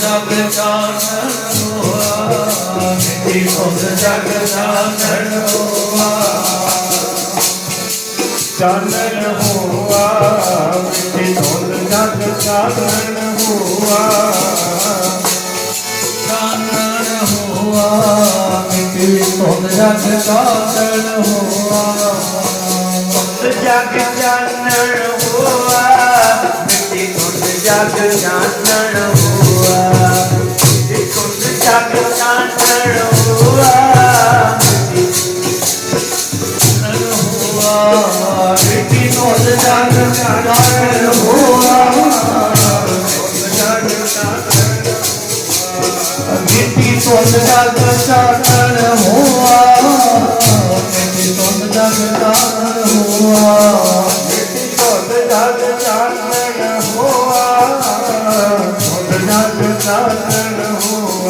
ਜਗ ਚਾਨਣ ਹੋਆ ਤੇਰੀ ਖੁਦ ਜਗ ਚਾਨਣ ਹੋਆ ਚਾਨਣ ਹੋਆ ਤੇਰੀ ਖੁਦ ਜਗ ਚਾਨਣ ਹੋਆ ਚਾਨਣ ਹੋਆ ਤੇਰੀ ਖੁਦ ਜਗ ਚਾਨਣ ਹੋਆ ਜਗ ਚਾਨਣ ਹੋਆ ਤੇਰੀ ਖੁਦ ਜਗ ਚਾਨਣ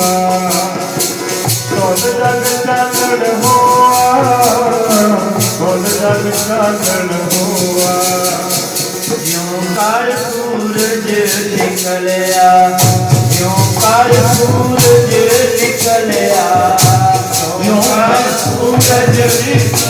ਹੋਆ। ਢੋਲ ਜਗ ਚਾਨਣ ਹੋਆ। ਢੋਲ ਜਗ ਚਾਨਣ ਹੋਆ। ਜਿਉਂ ਕਰ ਸੂਰਜ ਨਿਕਲਿਆ, ਜਿਉਂ ਕਰ ਸੂਰਜ ਨਿਕਲਿਆ। ਜਿਉਂ ਕਰ ਸੂਰਜ ਨਿਕਲਿਆ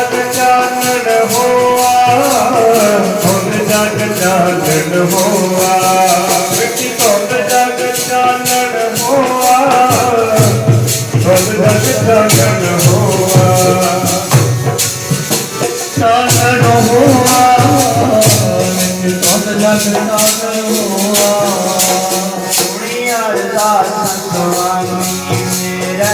ਸੰਤ ਜਗਤਾ ਕਰੋਆ। ਸੋਹਣਿਆ ਦਾ ਸੰਤਵਾਨੀ ਮੇਰਾ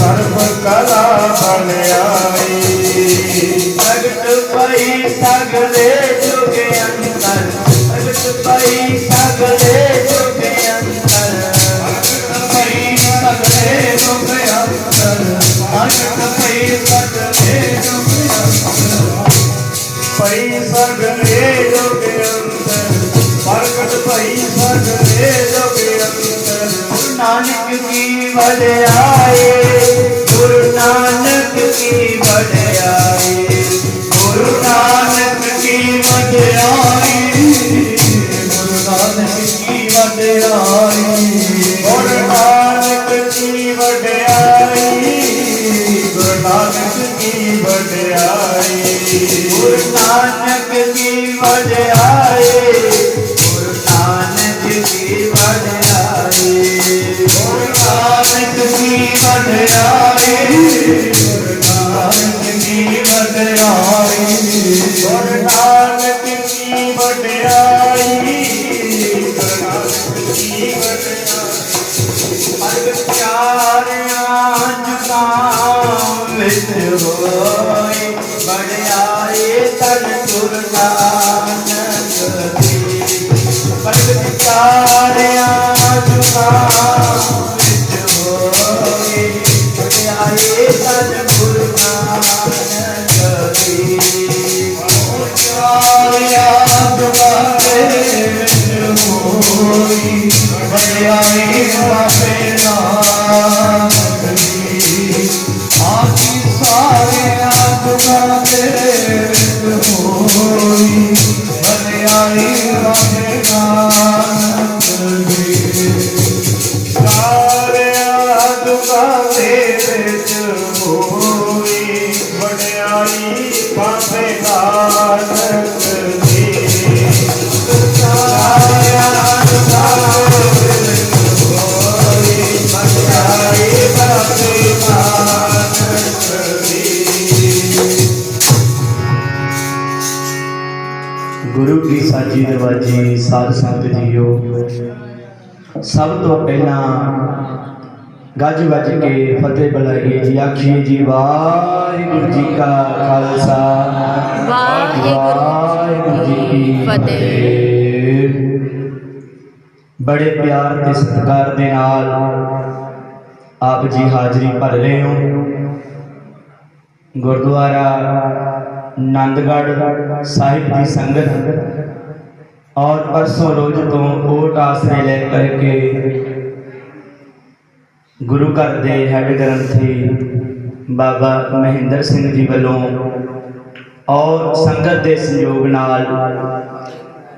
ਸਰਬ ਕਲਾ ਬਣ ਆਈ। ਵਡਿਆਏ ਬਿਸਰ ਹੋਏ ਬੜਿਆਏ ਤਨ ਤੁਰਨਾ ਗੁਰੂ ਕੀ ਸਾਜੀ ਦਰਵਾਜੀ ਸਾਧ ਸੰਗਤ ਜੀਓ। ਸਭ ਤੋਂ ਪਹਿਲਾਂ ਗੱਜ ਵੱਜ ਕੇ ਫਤਿਹ ਬੁਲਾਈਏ ਜੀ। ਆਖੀਏ ਜੀ, ਵਾਹਿਗੁਰੂ ਜੀ ਕਾ ਖਾਲਸਾ। ਵਾਹਿਗੁਰੂ ਜੀ ਕੀ ਫਤਿਹ। ਬੜੇ ਪਿਆਰ ਤੇ ਸਤਿਕਾਰ ਦੇ ਨਾਲ ਆਪ ਜੀ ਹਾਜ਼ਰੀ ਭਰ ਰਹੇ ਹੋ। ਗੁਰਦੁਆਰਾ ਨੰਦਗੜ੍ਹ ਸਾਹਿਬ ਦੀ ਸੰਗਤ ਔਰ ਪਰਸੋਂ ਰੋਜ਼ ਤੋਂ ਓਟ ਆਸਰੇ ਲੈ ਕਰਕੇ ਗੁਰੂ ਘਰ ਦੇ ਹੈੱਡ ਗ੍ਰੰਥੀ ਬਾਬਾ ਮਹਿੰਦਰ ਸਿੰਘ ਜੀ ਵੱਲੋਂ ਔਰ ਸੰਗਤ ਦੇ ਸਹਿਯੋਗ ਨਾਲ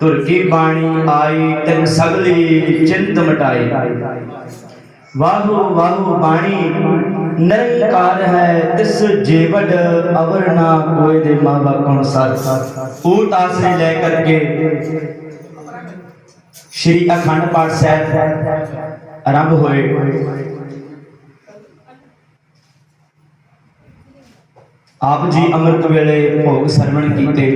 ਤੁਰਕੀ ਬਾਣੀ ਆਈ ਤਨ ਸਗਲੀ ਚਿੰਤ ਮਟਾਈ ਵਾਹੂ ਵਾਹੂ ਬਾਣੀ ਨਿਰੰਕਾਰ ਹੈ ਤਿਸ ਜੀਵੜ ਅਵਰ ਨਾ ਕੋਇ ਦੇ ਮਾਵਾ ਕੋਣ ਸਰ ਊਟ ਆਸਰੇ ਲੈ ਕਰਕੇ ਸ਼੍ਰੀ ਅਖੰਡ ਪਾਠ ਸਾਹਿਬ ਆਰੰਭ ਹੋਏ। ਆਪ ਜੀ ਅੰਮ੍ਰਿਤ ਵੇਲੇ ਭੋਗ ਸਰਵਣ ਕੀਤੇ।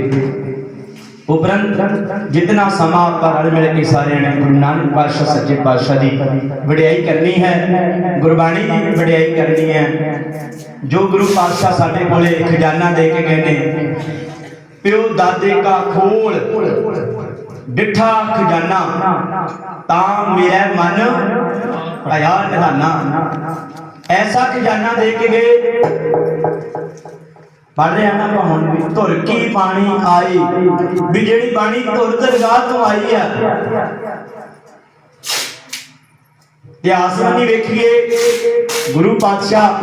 ਉਪਰੰਤ ਜਿਤਨਾ ਸਮਾਂ ਆਪਾਂ ਰਲ ਮਿਲ ਕੇ ਸਾਰਿਆਂ ਨੇ ਗੁਰੂ ਨਾਨਕ ਪਾਤਸ਼ਾਹ ਸੱਚੇ ਪਾਤਸ਼ਾਹ ਦੀ ਵਡਿਆਈ ਕਰਨੀ ਹੈ ਗੁਰਬਾਣੀ ਦੀ ਵਡਿਆਈ ਕਰਨੀ ਹੈ ਜੋ ਗੁਰੂ ਪਾਤਸ਼ਾਹ ਸਾਡੇ ਕੋਲੇ ਖਜ਼ਾਨਾ ਦੇ ਕੇ ਗਏ ਨੇ ਪਿਓ ਦਾਦੇ ਕਾ ਖੋਲ ਡਿਠਾ ਖਜ਼ਾਨਾ ਤਾਂ ਮੇਰਾ ਮਨ ਆਇਆ ਨਿਧਾਨਾ ਐਸਾ ਖਜ਼ਾਨਾ ਦੇ ਕੇ ਗਏ ਪੜ੍ਹ ਰਿਹਾ ਨਾ ਆਪਾਂ ਹੁਣ ਵੀ ਧੁਰ ਕੀ ਆਈ? ਵੀ ਜਿਹੜੀ ਬਾਣੀ ਧੁਰ ਦਰਗਾਹ ਤੋਂ ਆਈ ਆ। ਇਤਿਹਾਸ ਨਹੀਂ ਵੇਖੀਏ। ਗੁਰੂ ਪਾਤਸ਼ਾਹ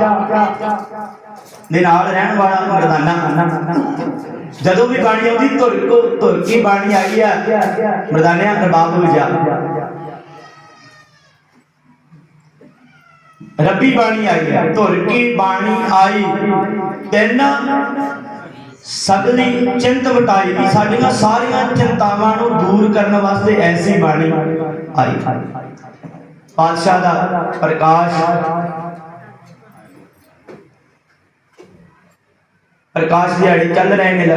ਦੇ ਨਾਲ ਰਹਿਣ ਵਾਲਾ ਮਰਦਾਨਾ। ਜਦੋਂ ਵੀ ਬਾਣੀ ਆਉਂਦੀ, ਧੁਰ ਕੋ ਧੁਰ ਕੀ ਬਾਣੀ ਆਈ ਆ, ਮਰਦਾਨਿਆਂ ਰਬਾਬ ਹੋ ਜਾ। ਰੱਬੀ ਬਾਣੀ ਆਈ ਹੈ ਧੁਰ ਕੀ ਬਾਣੀ ਆਈ। ਤਿੰਨ ਸਗਲੀ ਚਿੰਤ ਵਟਾਈ ਸਾਡੀਆਂ ਸਾਰੀਆਂ ਚਿੰਤਾਵਾਂ ਨੂੰ ਦੂਰ ਕਰਨ ਵਾਸਤੇ ਐਸੀ ਬਾਣੀ ਆਈ। ਪਾਤਸ਼ਾਹ ਦਾ ਪ੍ਰਕਾਸ਼। ਪ੍ਰਕਾਸ਼ ਦਿਹਾੜੇ ਚੱਲ ਰਹੇ ਨੇ ਲਗਾਤਾਰ।